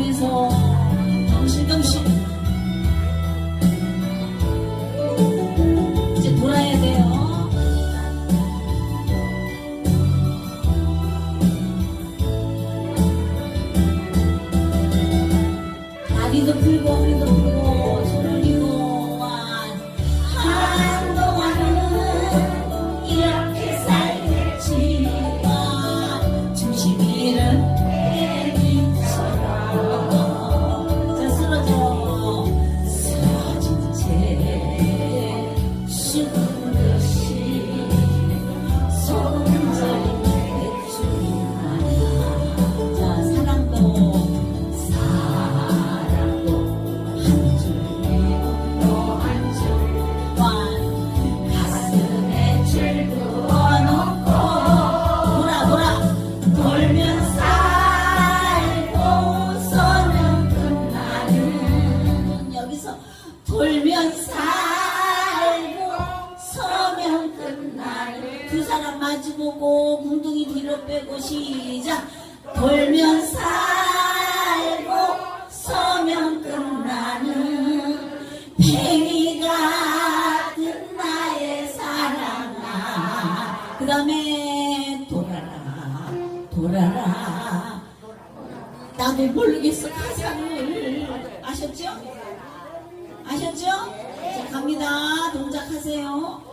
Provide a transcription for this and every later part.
위해서 당신 당신 돌아라 나도 모르겠어 가사를 아셨죠? 아셨죠? 자 갑니다 동작하세요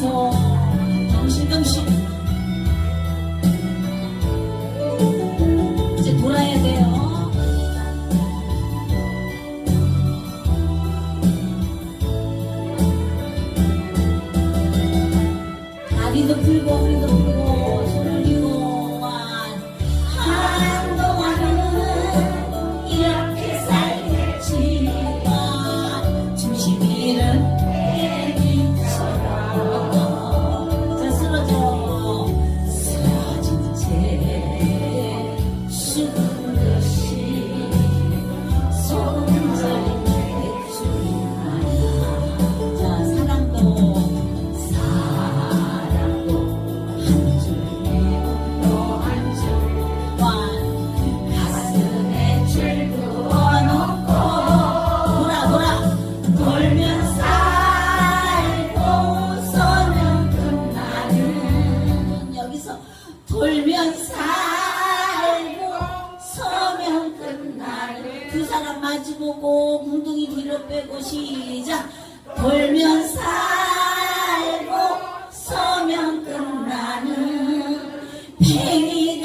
そう。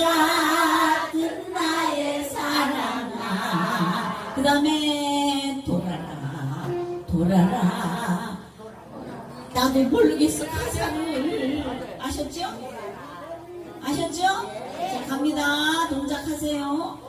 같은 나의 사랑아 그 다음에 돌아라. 돌아라. 나도 모르겠어. 가사를 아셨죠? 아셨죠? 자 갑니다. 동작하세요.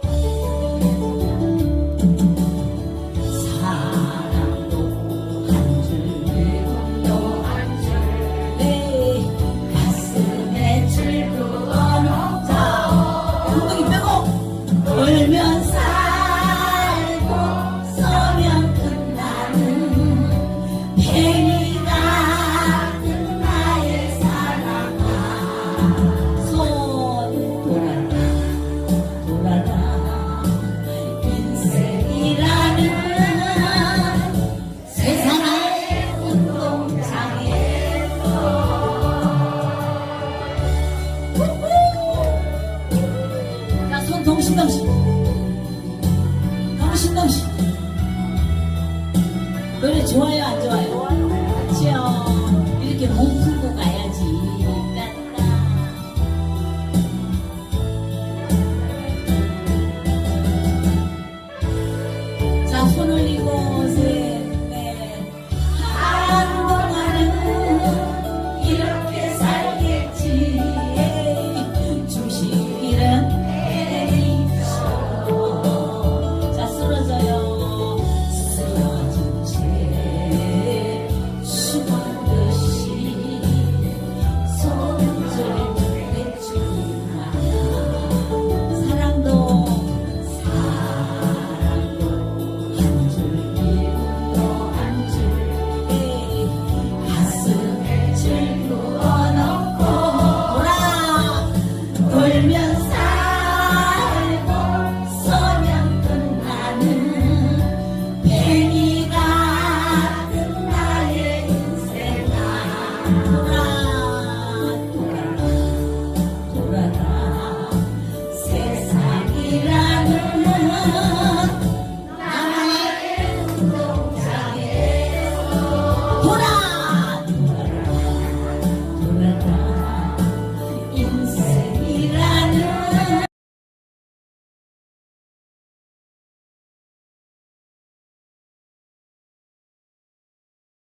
자, 손 love.